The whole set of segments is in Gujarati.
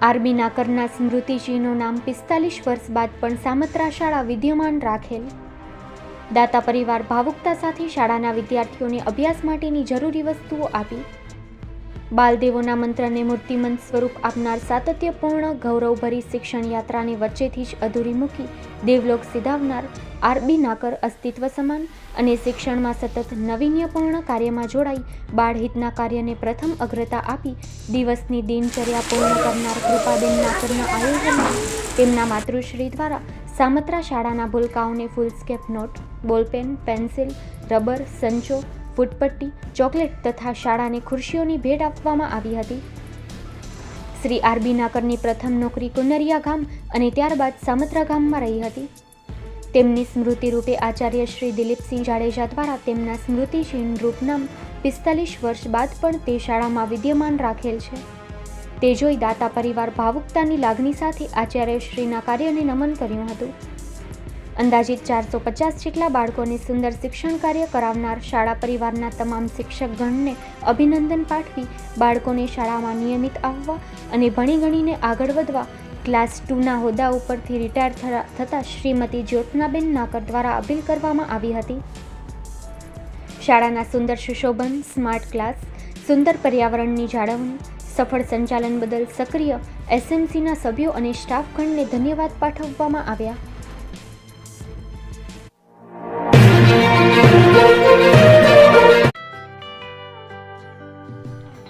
આરબી નાકરના સ્મૃતિજીનું નામ પિસ્તાલીસ વર્ષ બાદ પણ સામત્રા શાળા વિદ્યમાન રાખેલ. દાતા પરિવાર ભાવુકતા સાથે શાળાના વિદ્યાર્થીઓને અભ્યાસ માટેની જરૂરી વસ્તુઓ આપી બાલદેવોના મંત્રને મૂર્તિમંત સ્વરૂપ આપનાર સાતત્યપૂર્ણ ગૌરવભરી શિક્ષણ યાત્રાને વચ્ચેથી જ અધૂરી મૂકી દેવલોક સિધાવનાર આરબી નાકર અસ્તિત્વ સમાન અને શિક્ષણમાં સતત નવીન્યપૂર્ણ કાર્યમાં જોડાઈ બાળહિતના કાર્યને પ્રથમ અગ્રતા આપી દિવસની દિનચર્યા પૂર્ણ કરનાર કૃપાબેન નાકરના આયોજનમાં તેમના માતૃશ્રી દ્વારા સામત્રા શાળાના ભૂલકાઓને foolscap note, ballpen, pencil, rubber, સંચો ફૂટપટ્ટી ચોકલેટ તથા શાળાને ખુરશીઓની ભેટ આપવામાં આવી હતી. શ્રી આરબી નાકરની પ્રથમ નોકરી કુનરિયા ગામ અને ત્યારબાદ સામત્રા ગામમાં રહી હતી. તેમની સ્મૃતિ રૂપે આચાર્ય શ્રી દિલીપસિંહ જાડેજા દ્વારા તેમના સ્મૃતિચિહ્ન રૂપનામ પિસ્તાલીસ વર્ષ બાદ પણ તે શાળામાં વિદ્યમાન રાખેલ છે. તે જોઈ દાતા પરિવાર ભાવુકતાની લાગણી સાથે આચાર્ય શ્રીના કાર્યને નમન કર્યું હતું. અંદાજિત ચારસો પચાસ જેટલા બાળકોને સુંદર શિક્ષણ કાર્ય કરાવનાર શાળા પરિવારના તમામ શિક્ષકગણને અભિનંદન પાઠવી, બાળકોને શાળામાં નિયમિત આવવા અને ભણી ગણીને આગળ વધવા, ક્લાસ ટુના હોદ્દા ઉપરથી રિટાયર થતા શ્રીમતી જ્યોત્નાબેન નાકર દ્વારા અપીલ કરવામાં આવી હતી. શાળાના સુંદર સુશોભન, સ્માર્ટ ક્લાસ, સુંદર પર્યાવરણની જાળવણી, સફળ સંચાલન બદલ સક્રિય એસએમસીના સભ્યો અને સ્ટાફગણને ધન્યવાદ પાઠવવામાં આવ્યા.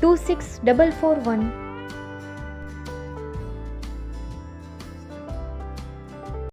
26441